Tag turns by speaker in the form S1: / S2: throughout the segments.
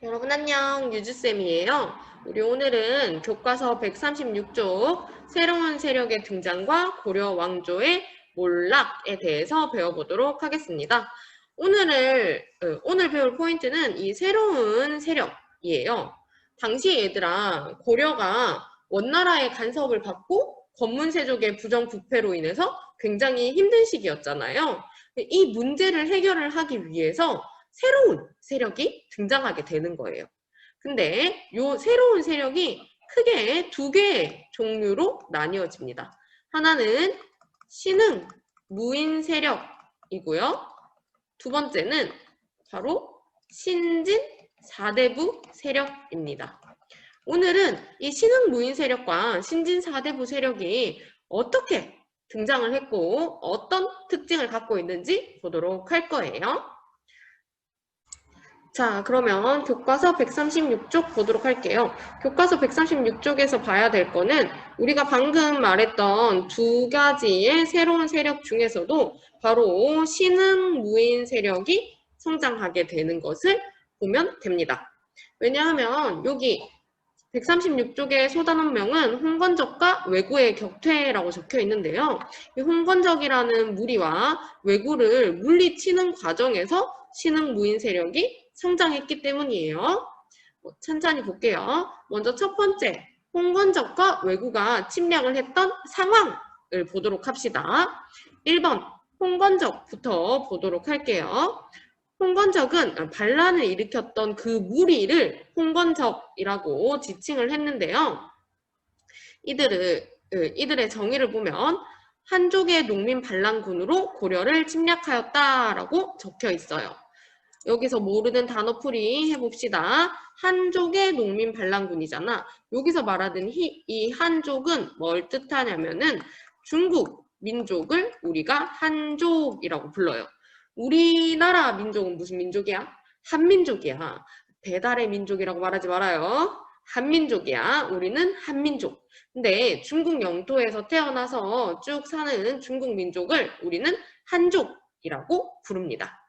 S1: 여러분 안녕 유주쌤이에요. 우리 오늘은 교과서 136쪽 새로운 세력의 등장과 고려 왕조의 몰락에 대해서 배워보도록 하겠습니다. 오늘을 어, 오늘 배울 포인트는 이 새로운 세력이에요. 당시 얘들아 고려가 원나라의 간섭을 받고 권문세족의 부정부패로 인해서 굉장히 힘든 시기였잖아요. 이 문제를 해결을 하기 위해서 새로운 세력이 등장하게 되는 거예요. 근데 이 새로운 세력이 크게 두 개의 종류로 나뉘어집니다. 하나는 신흥 무인 세력이고요. 두 번째는 바로 신진 사대부 세력입니다. 오늘은 이 신흥 무인 세력과 신진 사대부 세력이 어떻게 등장을 했고 어떤 특징을 갖고 있는지 보도록 할 거예요. 자, 그러면 교과서 136쪽 보도록 할게요. 교과서 136쪽에서 봐야 될 거는 우리가 방금 말했던 두 가지의 새로운 세력 중에서도 바로 신흥 무인 세력이 성장하게 되는 것을 보면 됩니다. 왜냐하면 여기 136쪽의 소단원명은 홍건적과 왜구의 격퇴라고 적혀 있는데요. 이 홍건적이라는 무리와 왜구를 물리치는 과정에서 신흥 무인 세력이 성장했기 때문이에요. 뭐, 천천히 볼게요. 먼저 첫 번째, 홍건적과 왜구가 침략을 했던 상황을 보도록 합시다. 1번, 홍건적부터 보도록 할게요. 홍건적은 반란을 일으켰던 그 무리를 홍건적이라고 지칭을 했는데요. 이들을, 이들의 정의를 보면 한족의 농민 반란군으로 고려를 침략하였다라고 적혀 있어요. 여기서 모르는 단어풀이 해봅시다. 한족의 농민 반란군이잖아. 여기서 말하는 이, 이 한족은 뭘 뜻하냐면은 중국 민족을 우리가 한족이라고 불러요. 우리나라 민족은 무슨 민족이야? 한민족이야. 배달의 민족이라고 말하지 말아요. 한민족이야. 우리는 한민족. 근데 중국 영토에서 태어나서 쭉 사는 중국 민족을 우리는 한족이라고 부릅니다.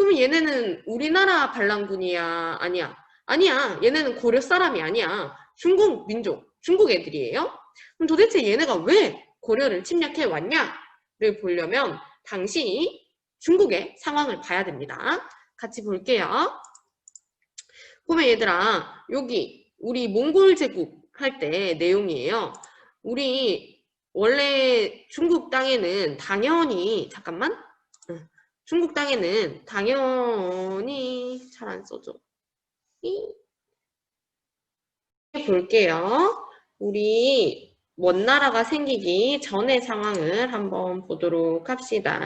S1: 그러면 얘네는 우리나라 반란군이야? 아니야. 아니야. 얘네는 고려 사람이 아니야. 중국 민족, 중국 애들이에요. 그럼 도대체 얘네가 왜 고려를 침략해 왔냐를 보려면 당시 중국의 상황을 봐야 됩니다. 같이 볼게요. 보면 얘들아, 여기 우리 몽골 제국 할 때 내용이에요. 우리 원래 중국 땅에는 당연히 잠깐만 중국 땅에는 당연히 잘 안 써져. 볼게요. 우리 원나라가 생기기 전의 상황을 한번 보도록 합시다.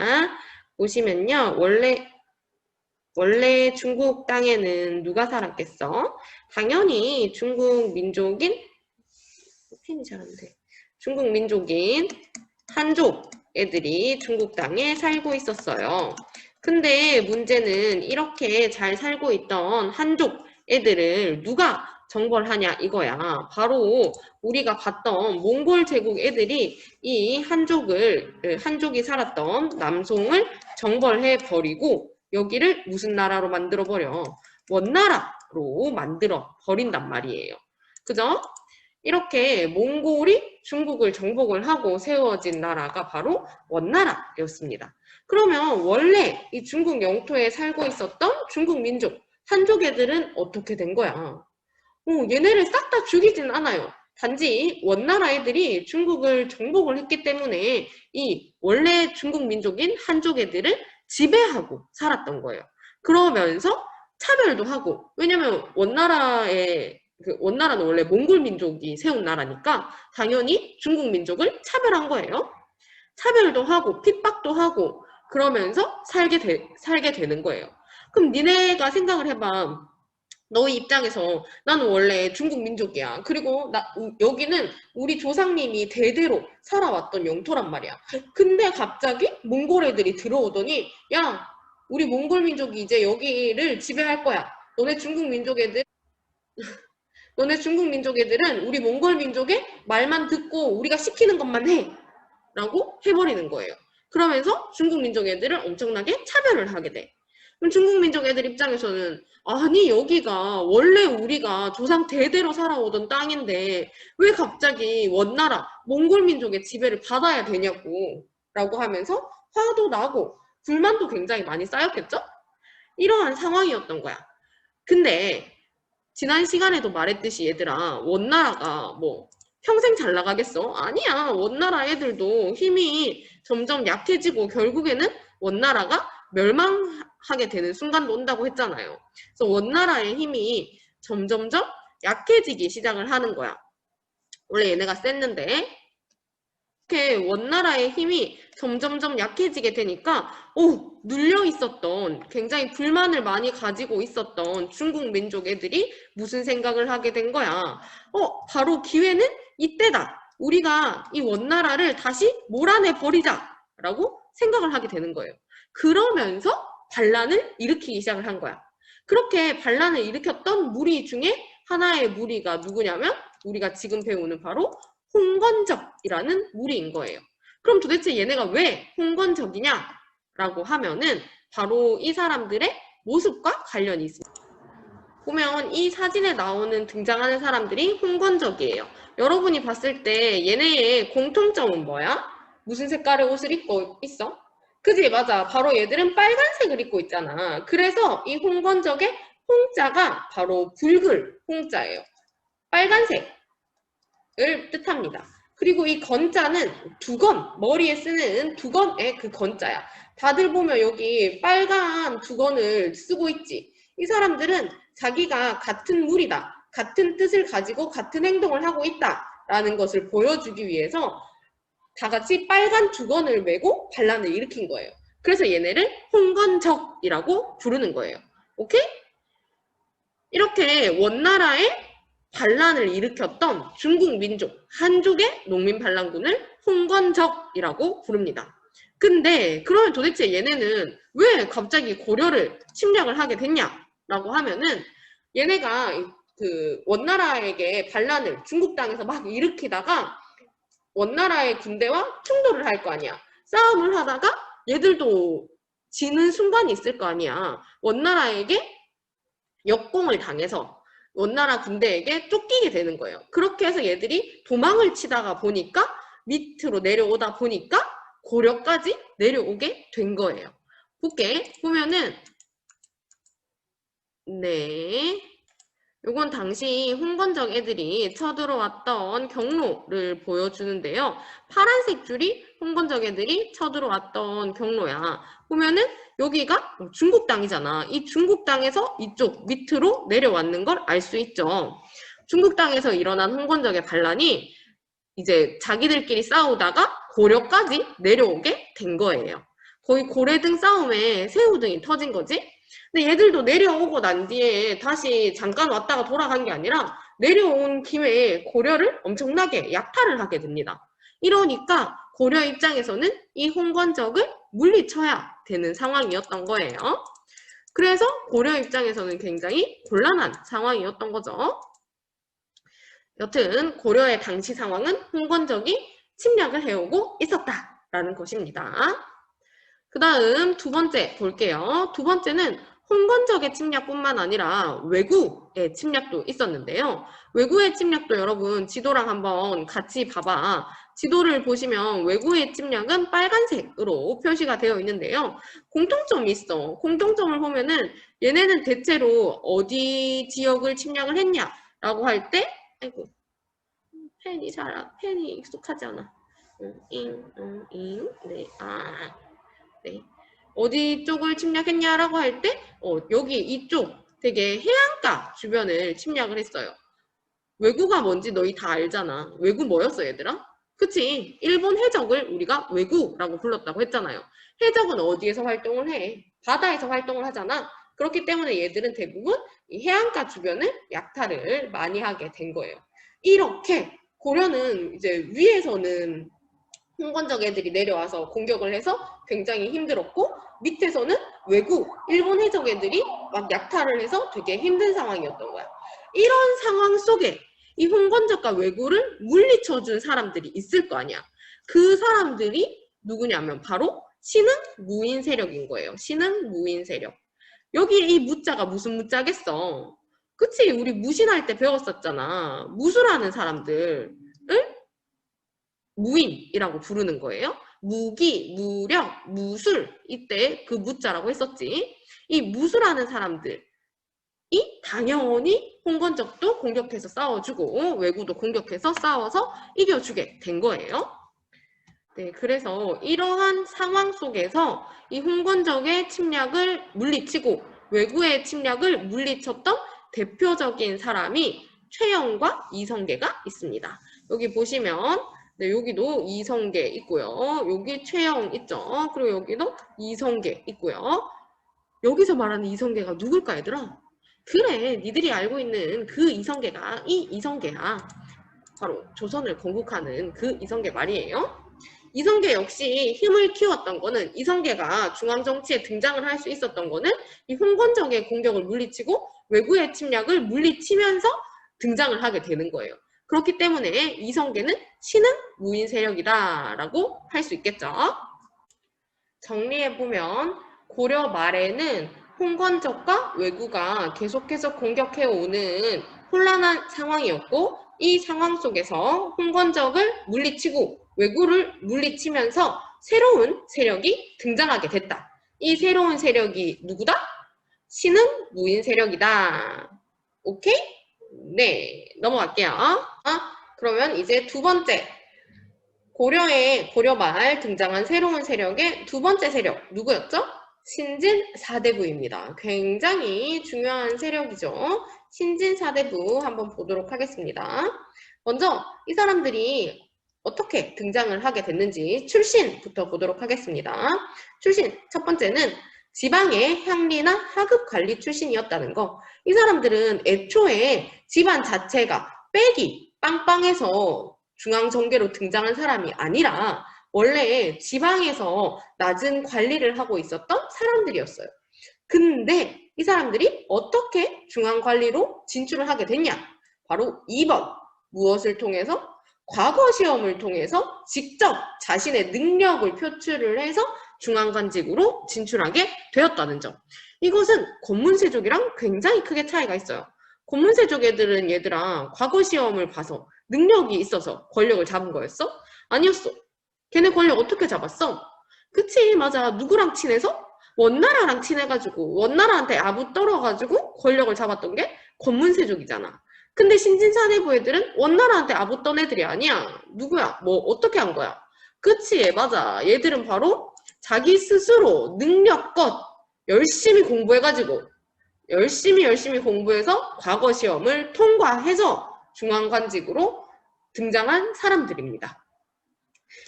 S1: 보시면요. 원래 원래 중국 땅에는 누가 살았겠어? 당연히 중국 민족인 펜이 잘 안 돼. 중국 민족인 한족 애들이 중국 땅에 살고 있었어요. 근데 문제는 이렇게 잘 살고 있던 한족 애들을 누가 정벌하냐 이거야. 바로 우리가 봤던 몽골 제국 애들이 이 한족을 한족이 살았던 남송을 정벌해 버리고 여기를 무슨 나라로 만들어 버려? 원나라로 만들어 버린단 말이에요. 그죠? 이렇게 몽골이 중국을 정복을 하고 세워진 나라가 바로 원나라였습니다. 그러면 원래 이 중국 영토에 살고 있었던 중국 민족, 한족 애들은 어떻게 된 거야? 어, 얘네를 싹 다 죽이진 않아요. 단지 원나라 애들이 중국을 정복을 했기 때문에 이 원래 중국 민족인 한족 애들을 지배하고 살았던 거예요. 그러면서 차별도 하고 왜냐면 원나라의 그 원나라는 원래 몽골 민족이 세운 나라니까 당연히 중국 민족을 차별한 거예요. 차별도 하고 핍박도 하고 그러면서 살게 되, 살게 되는 거예요. 그럼 니네가 생각을 해봐. 너의 입장에서 나는 원래 중국 민족이야. 그리고 나 여기는 우리 조상님이 대대로 살아왔던 영토란 말이야. 근데 갑자기 몽골 애들이 들어오더니 야 우리 몽골 민족이 이제 여기를 지배할 거야. 너네 중국 민족 애들 너네 중국 민족 애들은 우리 몽골 민족의 말만 듣고 우리가 시키는 것만 해. 라고 해버리는 거예요. 그러면서 중국 민족 애들을 엄청나게 차별을 하게 돼. 그럼 중국 민족 애들 입장에서는 아니 여기가 원래 우리가 조상 대대로 살아오던 땅인데 왜 갑자기 원나라 몽골 민족의 지배를 받아야 되냐고 라고 하면서 화도 나고 불만도 굉장히 많이 쌓였겠죠? 이러한 상황이었던 거야. 근데 지난 시간에도 말했듯이 얘들아 원나라가 뭐 평생 잘 나가겠어? 아니야. 원나라 애들도 힘이 점점 약해지고 결국에는 원나라가 멸망하게 되는 순간도 온다고 했잖아요. 그래서 원나라의 힘이 점점점 약해지기 시작을 하는 거야. 원래 얘네가 셌는데 이렇게 원나라의 힘이 점점점 약해지게 되니까 오 눌려 있었던 굉장히 불만을 많이 가지고 있었던 중국 민족 애들이 무슨 생각을 하게 된 거야. 어 바로 기회는 이때다. 우리가 이 원나라를 다시 몰아내 버리자 라고 생각을 하게 되는 거예요. 그러면서 반란을 일으키기 시작을 한 거야. 그렇게 반란을 일으켰던 무리 중에 하나의 무리가 누구냐면 우리가 지금 배우는 바로 홍건적이라는 무리인 거예요. 그럼 도대체 얘네가 왜 홍건적이냐라고 하면은 바로 이 사람들의 모습과 관련이 있습니다. 보면 이 사진에 나오는 등장하는 사람들이 홍건적이에요. 여러분이 봤을 때 얘네의 공통점은 뭐야? 무슨 색깔의 옷을 입고 있어? 그지 맞아. 바로 얘들은 빨간색을 입고 있잖아. 그래서 이 홍건적의 홍자가 바로 붉을 홍자예요. 빨간색 을 뜻합니다. 그리고 이 건자는 두건, 머리에 쓰는 두건의 그 건자야. 다들 보면 여기 빨간 두건을 쓰고 있지. 이 사람들은 자기가 같은 무리다. 같은 뜻을 가지고 같은 행동을 하고 있다 라는 것을 보여주기 위해서 다 같이 빨간 두건을 메고 반란을 일으킨 거예요. 그래서 얘네를 홍건적이라고 부르는 거예요. 오케이? 이렇게 원나라의 반란을 일으켰던 중국 민족 한족의 농민 반란군을 홍건적이라고 부릅니다. 근데 그러면 도대체 얘네는 왜 갑자기 고려를 침략을 하게 됐냐라고 하면은 얘네가 그 원나라에게 반란을 중국 땅에서 막 일으키다가 원나라의 군대와 충돌을 할 거 아니야. 싸움을 하다가 얘들도 지는 순간이 있을 거 아니야. 원나라에게 역공을 당해서 원나라 군대에게 쫓기게 되는 거예요. 그렇게 해서 얘들이 도망을 치다가 보니까 밑으로 내려오다 보니까 고려까지 내려오게 된 거예요. 볼게. 보면은 네. 요건 당시 홍건적 애들이 쳐들어왔던 경로를 보여주는데요. 파란색 줄이 홍건적 애들이 쳐들어왔던 경로야. 보면은 여기가 중국 땅이잖아. 이 중국 땅에서 이쪽 밑으로 내려왔는 걸 알 수 있죠. 중국 땅에서 일어난 홍건적의 반란이 이제 자기들끼리 싸우다가 고려까지 내려오게 된 거예요. 거의 고래 등 싸움에 새우 등이 터진 거지. 근데 얘들도 내려오고 난 뒤에 다시 잠깐 왔다가 돌아간 게 아니라 내려온 김에 고려를 엄청나게 약탈을 하게 됩니다. 이러니까 고려 입장에서는 이 홍건적을 물리쳐야 되는 상황이었던 거예요. 그래서 고려 입장에서는 굉장히 곤란한 상황이었던 거죠. 여튼 고려의 당시 상황은 홍건적이 침략을 해오고 있었다라는 것입니다. 그 다음 두 번째 볼게요. 두 번째는 홍건적의 침략뿐만 아니라 외구의 침략도 있었는데요. 외구의 침략도 여러분 지도랑 한번 같이 봐봐. 지도를 보시면 외구의 침략은 빨간색으로 표시가 되어 있는데요. 공통점이 있어. 공통점을 보면은 얘네는 대체로 어디 지역을 침략을 했냐라고 할 때, 아이고, 펜이 잘, 펜이 익숙하지 않아. 응, 잉, 응, 잉, 네, 아, 네. 어디 쪽을 침략했냐라고 할 때, 어, 여기 이쪽 되게 해안가 주변을 침략을 했어요. 외구가 뭔지 너희 다 알잖아. 외구 뭐였어, 얘들아? 그치? 일본 해적을 우리가 외구라고 불렀다고 했잖아요. 해적은 어디에서 활동을 해? 바다에서 활동을 하잖아. 그렇기 때문에 얘들은 대부분 이 해안가 주변을 약탈을 많이 하게 된 거예요. 이렇게 고려는 이제 위에서는 홍건적 애들이 내려와서 공격을 해서 굉장히 힘들었고 밑에서는 외국 일본 해적 애들이 막 약탈을 해서 되게 힘든 상황이었던 거야. 이런 상황 속에 이 홍건적과 외구를 물리쳐준 사람들이 있을 거 아니야. 그 사람들이 누구냐면 바로 신흥 무인 세력인 거예요. 신흥 무인 세력. 여기 이 무자가 무슨 무자겠어? 그치? 우리 무신할 때 배웠었잖아. 무술하는 사람들을 무인이라고 부르는 거예요. 무기, 무력, 무술 이때 그 무자라고 했었지. 이 무술하는 사람들이 당연히 홍건적도 공격해서 싸워주고 외구도 공격해서 싸워서 이겨주게 된 거예요. 네, 그래서 이러한 상황 속에서 이 홍건적의 침략을 물리치고 외구의 침략을 물리쳤던 대표적인 사람이 최영과 이성계가 있습니다. 여기 보시면 네, 여기도 이성계 있고요. 여기 최영 있죠. 그리고 여기도 이성계 있고요. 여기서 말하는 이성계가 누굴까 얘들아? 그래, 니들이 알고 있는 그 이성계가 이 이성계야. 바로 조선을 건국하는 그 이성계 말이에요. 이성계 역시 힘을 키웠던 거는 이성계가 중앙정치에 등장을 할 수 있었던 거는 이 홍건적의 공격을 물리치고 외구의 침략을 물리치면서 등장을 하게 되는 거예요. 그렇기 때문에 이성계는 신흥 무인 세력이다라고 할 수 있겠죠. 정리해보면 고려 말에는 홍건적과 외구가 계속해서 공격해오는 혼란한 상황이었고 이 상황 속에서 홍건적을 물리치고 외구를 물리치면서 새로운 세력이 등장하게 됐다. 이 새로운 세력이 누구다? 신흥 무인 세력이다. 오케이? 네, 넘어갈게요. 아, 그러면 이제 두 번째. 고려의 고려 말 등장한 새로운 세력의 두 번째 세력 누구였죠? 신진 사대부입니다. 굉장히 중요한 세력이죠. 신진 사대부 한번 보도록 하겠습니다. 먼저 이 사람들이 어떻게 등장을 하게 됐는지 출신부터 보도록 하겠습니다. 출신 첫 번째는 지방의 향리나 하급 관리 출신이었다는 거. 이 사람들은 애초에 집안 자체가 빼기 빵빵해서 중앙정계로 등장한 사람이 아니라 원래 지방에서 낮은 관리를 하고 있었던 사람들이었어요. 근데 이 사람들이 어떻게 중앙관리로 진출을 하게 됐냐? 바로 2번 무엇을 통해서? 과거 시험을 통해서 직접 자신의 능력을 표출을 해서 중앙관직으로 진출하게 되었다는 점. 이것은 권문세족이랑 굉장히 크게 차이가 있어요. 권문세족 애들은 얘들아 과거 시험을 봐서 능력이 있어서 권력을 잡은 거였어? 아니었어. 걔네 권력 어떻게 잡았어? 그치 맞아 누구랑 친해서? 원나라랑 친해가지고 원나라한테 아부 떨어가지고 권력을 잡았던 게 권문세족이잖아. 근데 신진사내부 애들은 원나라한테 아부 떤 애들이 아니야. 누구야? 뭐 어떻게 한 거야? 그치 맞아. 얘들은 바로 자기 스스로 능력껏 열심히 공부해가지고 열심히 열심히 공부해서 과거 시험을 통과해서 중앙관직으로 등장한 사람들입니다.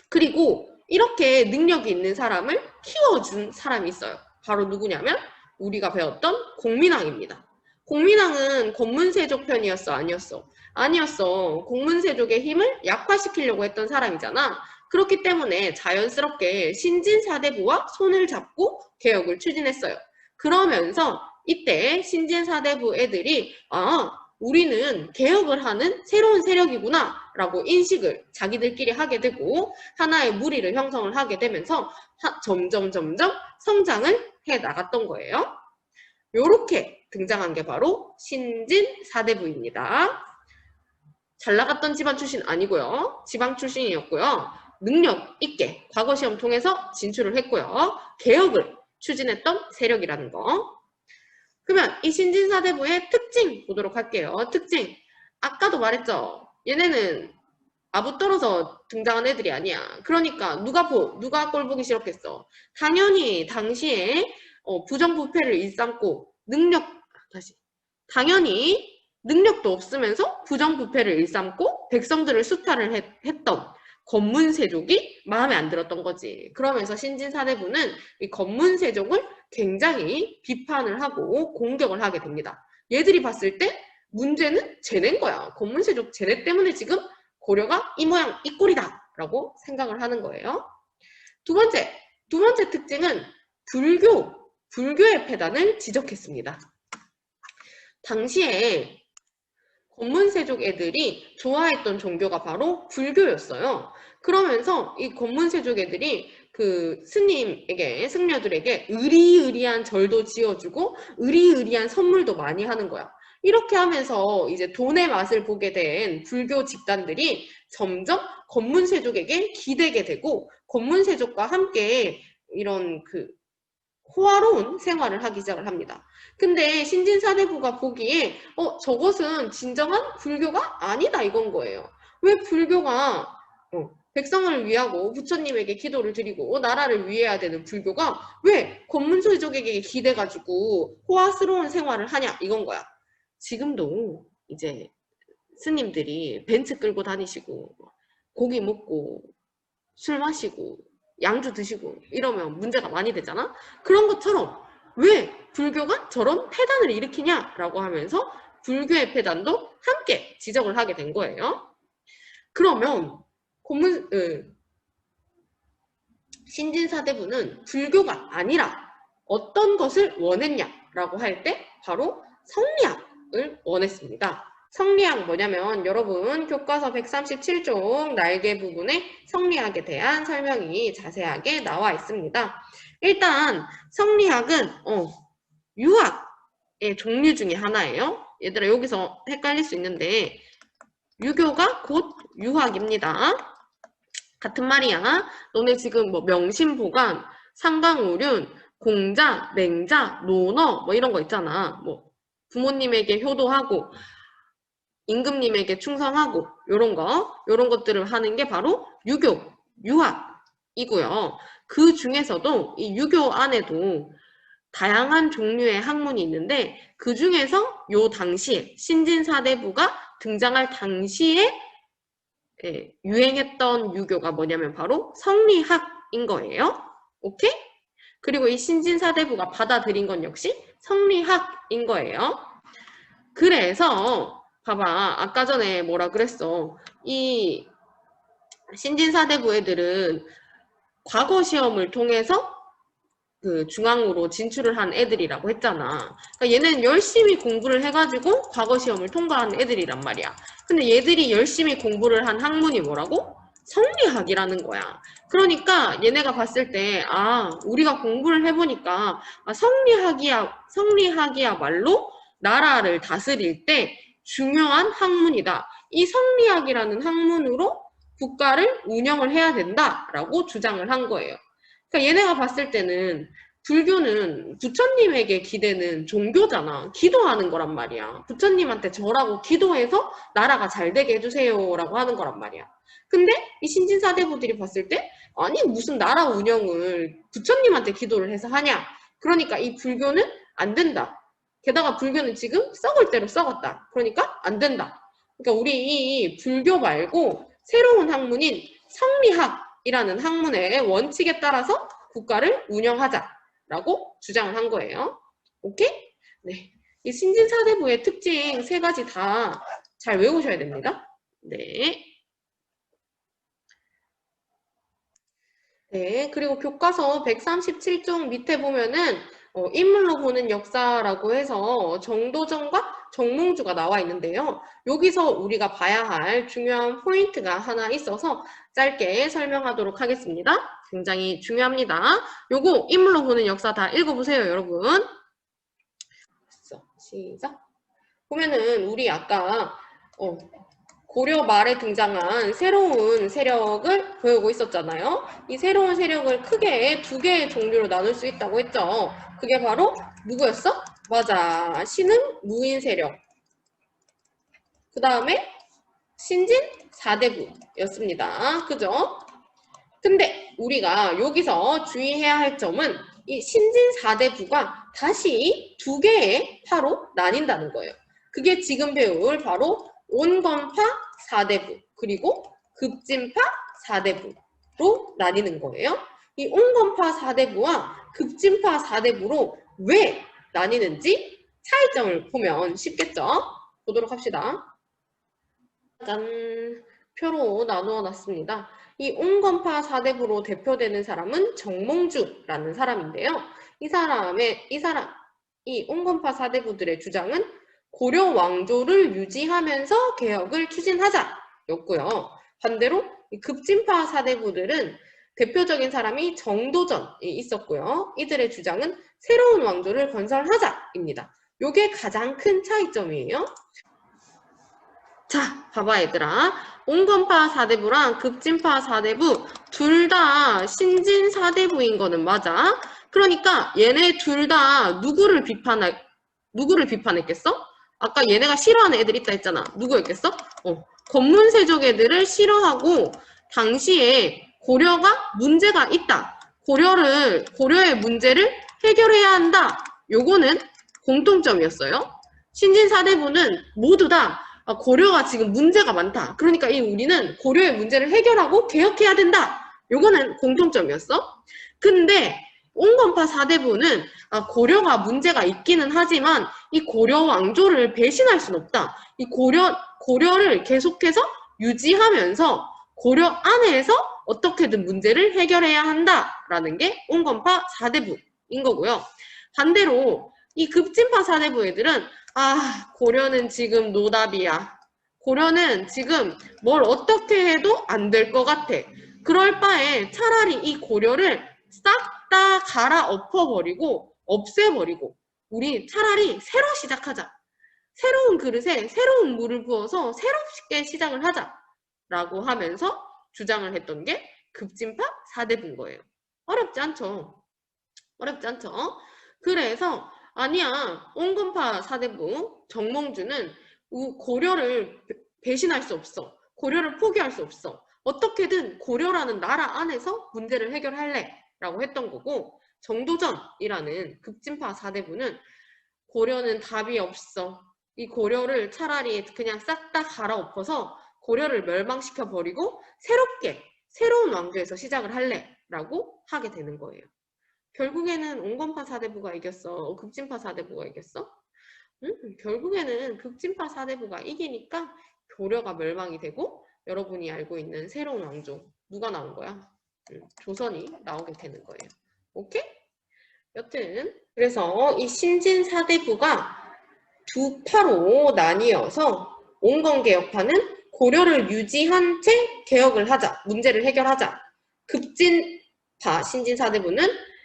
S1: 그리고 이렇게 능력이 있는 사람을 키워준 사람이 있어요. 바로 누구냐면 우리가 배웠던 공민왕입니다. 공민왕은 권문세족 편이었어? 아니었어? 아니었어. 공문세족의 힘을 약화시키려고 했던 사람이잖아. 그렇기 때문에 자연스럽게 신진사대부와 손을 잡고 개혁을 추진했어요. 그러면서 이때 신진사대부 애들이 아 우리는 개혁을 하는 새로운 세력이구나 라고 인식을 자기들끼리 하게 되고 하나의 무리를 형성을 하게 되면서 하, 점점 점점 성장을 해 나갔던 거예요. 요렇게 등장한 게 바로 신진 사대부입니다. 잘 나갔던 집안 출신 아니고요. 지방 출신이었고요. 능력 있게 과거 시험 통해서 진출을 했고요. 개혁을 추진했던 세력이라는 거. 그러면 이 신진사대부의 특징 보도록 할게요. 특징. 아까도 말했죠. 얘네는 아부 떨어서 등장한 애들이 아니야. 그러니까 누가 보, 누가 꼴 보기 싫었겠어. 당연히 당시에 어, 부정부패를 일삼고 능력 다시 당연히 능력도 없으면서 부정부패를 일삼고 백성들을 수탈을 했, 했던 권문세족이 마음에 안 들었던 거지. 그러면서 신진사대부는 이 권문세족을 굉장히 비판을 하고 공격을 하게 됩니다. 얘들이 봤을 때 문제는 쟤네인 거야. 권문세족 쟤네 때문에 지금 고려가 이 모양 이 꼴이다 라고 생각을 하는 거예요. 두 번째, 두 번째 특징은 불교, 불교의 폐단을 지적했습니다. 당시에 권문세족 애들이 좋아했던 종교가 바로 불교였어요. 그러면서 이 권문세족 애들이 그 스님에게 승려들에게 의리의리한 절도 지어주고 의리의리한 선물도 많이 하는 거야. 이렇게 하면서 이제 돈의 맛을 보게 된 불교 집단들이 점점 건문세족에게 기대게 되고 건문세족과 함께 이런 그 호화로운 생활을 하기 시작을 합니다. 근데 신진사대부가 보기에 어 저것은 진정한 불교가 아니다 이건 거예요. 왜 불교가 어, 백성을 위하고 부처님에게 기도를 드리고 나라를 위해야 되는 불교가 왜 건문소족에게 기대가지고 호화스러운 생활을 하냐 이건 거야. 지금도 이제 스님들이 벤츠 끌고 다니시고 고기 먹고 술 마시고 양주 드시고 이러면 문제가 많이 되잖아. 그런 것처럼 왜 불교가 저런 폐단을 일으키냐라고 하면서 불교의 폐단도 함께 지적을 하게 된 거예요. 그러면 고문 으, 신진사대부는 불교가 아니라 어떤 것을 원했냐라고 할 때 바로 성리학을 원했습니다. 성리학 뭐냐면 여러분 교과서 137쪽 날개 부분에 성리학에 대한 설명이 자세하게 나와 있습니다. 일단 성리학은 어, 유학의 종류 중에 하나예요. 얘들아 여기서 헷갈릴 수 있는데 유교가 곧 유학입니다. 같은 말이야. 너네 지금 뭐 명심보감, 상강우륜, 공자, 맹자, 논어 뭐 이런 거 있잖아. 뭐 부모님에게 효도하고 임금님에게 충성하고 요런 거, 요런 것들을 하는 게 바로 유교, 유학이고요. 그 중에서도 이 유교 안에도 다양한 종류의 학문이 있는데 그 중에서 요 당시에 신진사대부가 등장할 당시에 예, 유행했던 유교가 뭐냐면 바로 성리학인 거예요. 오케이? 그리고 이 신진사대부가 받아들인 건 역시 성리학인 거예요. 그래서 봐봐 아까 전에 뭐라 그랬어 이 신진사대부 애들은 과거 시험을 통해서 그 중앙으로 진출을 한 애들이라고 했잖아. 그러니까 얘는 열심히 공부를 해가지고 과거 시험을 통과한 애들이란 말이야. 근데 얘들이 열심히 공부를 한 학문이 뭐라고? 성리학이라는 거야. 그러니까 얘네가 봤을 때, 아, 우리가 공부를 해보니까, 아, 성리학이야, 성리학이야말로 나라를 다스릴 때 중요한 학문이다. 이 성리학이라는 학문으로 국가를 운영을 해야 된다라고 주장을 한 거예요. 그러니까 얘네가 봤을 때는 불교는 부처님에게 기대는 종교잖아. 기도하는 거란 말이야. 부처님한테 절하고 기도해서 나라가 잘 되게 해주세요라고 하는 거란 말이야. 근데 이 신진사대부들이 봤을 때 아니 무슨 나라 운영을 부처님한테 기도를 해서 하냐. 그러니까 이 불교는 안 된다. 게다가 불교는 지금 썩을 대로 썩었다. 그러니까 안 된다. 그러니까 우리 이 불교 말고 새로운 학문인 성리학이라는 학문의 원칙에 따라서 국가를 운영하자 라고 주장을 한 거예요. 오케이? 네. 이 신진사대부의 특징 세 가지 다 잘 외우셔야 됩니다. 네. 네, 그리고 교과서 137쪽 밑에 보면은 어, 인물로 보는 역사라고 해서 정도전과 정몽주가 나와 있는데요. 여기서 우리가 봐야 할 중요한 포인트가 하나 있어서 짧게 설명하도록 하겠습니다. 굉장히 중요합니다. 요거 인물로 보는 역사 다 읽어보세요, 여러분. 시작. 보면은 우리 아까 어, 고려 말에 등장한 새로운 세력을 보이고 있었잖아요. 이 새로운 세력을 크게 두 개의 종류로 나눌 수 있다고 했죠. 그게 바로 누구였어? 맞아. 신흥 무인 세력. 그 다음에 신진 4대부였습니다. 그죠? 근데 우리가 여기서 주의해야 할 점은 이 신진 4대 부가 다시 두 개의 파로 나뉜다는 거예요. 그게 지금 배울 바로 온건파 4대 부 그리고 급진파 4대 부로 나뉘는 거예요. 이 온건파 4대 부와 급진파 4대 부로 왜 나뉘는지 차이점을 보면 쉽겠죠? 보도록 합시다. 짠! 표로 나누어 놨습니다. 이 온건파 4대부로 대표되는 사람은 정몽주라는 사람인데요. 이 사람의, 이 사람, 이 온건파 4대부들의 주장은 고려 왕조를 유지하면서 개혁을 추진하자 였고요. 반대로 이 급진파 4대부들은 대표적인 사람이 정도전이 있었고요. 이들의 주장은 새로운 왕조를 건설하자입니다. 요게 가장 큰 차이점이에요. 자, 봐봐 얘들아. 온건파 4대부랑 급진파 4대부 둘 다 신진 4대부인 거는 맞아. 그러니까 얘네 둘 다 누구를 비판할 누구를 비판했겠어? 아까 얘네가 싫어하는 애들 있다 했잖아. 누구였겠어? 어, 검문세족 애들을 싫어하고 당시에 고려가 문제가 있다. 고려를 고려의 문제를 해결해야 한다. 요거는 공통점이었어요. 신진 4대부는 모두 다 아, 고려가 지금 문제가 많다. 그러니까 이 우리는 고려의 문제를 해결하고 개혁해야 된다. 요거는 공통점이었어. 근데 온건파 4대부는 아, 고려가 문제가 있기는 하지만 이 고려 왕조를 배신할 수는 없다. 이 고려 고려를 계속해서 유지하면서 고려 안에서 어떻게든 문제를 해결해야 한다라는 게 온건파 4대부인 거고요. 반대로 이 급진파 4대부 애들은 아 고려는 지금 노답이야. 고려는 지금 뭘 어떻게 해도 안 될 것 같아. 그럴 바에 차라리 이 고려를 싹 다 갈아 엎어버리고 없애버리고 우리 차라리 새로 시작하자. 새로운 그릇에 새로운 물을 부어서 새롭게 시작을 하자 라고 하면서 주장을 했던 게 급진파 4대부인 거예요. 어렵지 않죠? 어렵지 않죠? 그래서 아니야 온건파 4대부 정몽주는 우- 고려를 배- 배신할 수 없어. 고려를 포기할 수 없어. 어떻게든 고려라는 나라 안에서 문제를 해결할래 라고 했던 거고 정도전이라는 급진파 4대부는 고려는 답이 없어. 이 고려를 차라리 그냥 싹 다 갈아엎어서 고려를 멸망시켜 버리고 새롭게 새로운 왕조에서 시작을 할래 라고 하게 되는 거예요. 결국에는 온건파 4대부가 이겼어. 급진파 4대부가 이겼어? 음, 결국에는 급진파 4대부가 이기니까 고려가 멸망이 되고 여러분이 알고 있는 새로운 왕조 누가 나온 거야? 음, 조선이 나오게 되는 거예요. 오케이? 여튼 그래서 이 신진 4대부가 두 파로 나뉘어서 온건개혁파는 고려를 유지한 채 개혁을 하자, 문제를 해결하자. 급진파 신진 4대부는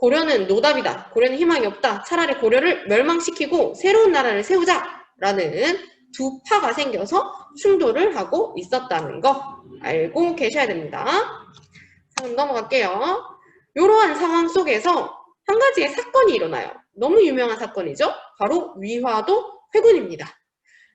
S1: 고려는 노답이다. 고려는 희망이 없다. 차라리 고려를 멸망시키고 새로운 나라를 세우자라는 두 파가 생겨서 충돌을 하고 있었다는 거 알고 계셔야 됩니다. 다음 넘어갈게요. 이러한 상황 속에서 한 가지의 사건이 일어나요. 너무 유명한 사건이죠. 바로 위화도 회군입니다.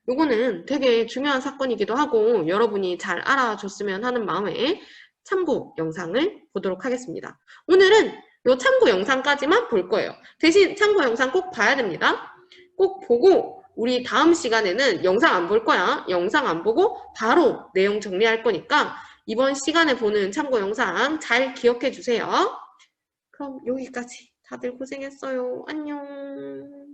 S1: 요거는 되게 중요한 사건이기도 하고 여러분이 잘 알아줬으면 하는 마음에 참고 영상을 보도록 하겠습니다. 오늘은 요 참고 영상까지만 볼 거예요. 대신 참고 영상 꼭 봐야 됩니다. 꼭 보고 우리 다음 시간에는 영상 안 볼 거야. 영상 안 보고 바로 내용 정리할 거니까 이번 시간에 보는 참고 영상 잘 기억해 주세요. 그럼 여기까지. 다들 고생했어요. 안녕.